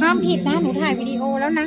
ห้ามผิดนะ หนูถ่ายวิดีโอแล้วนะ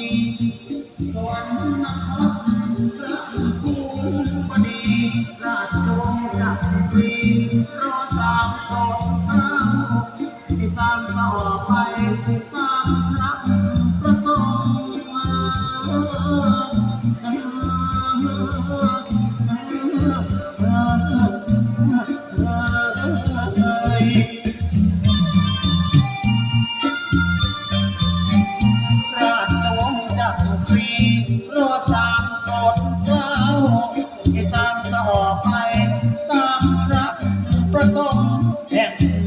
ผูกตามพระประตองมาราชวงศ์จักรีรอสามโปเกาให้ตามต่อไปตามพระประสงแห่ง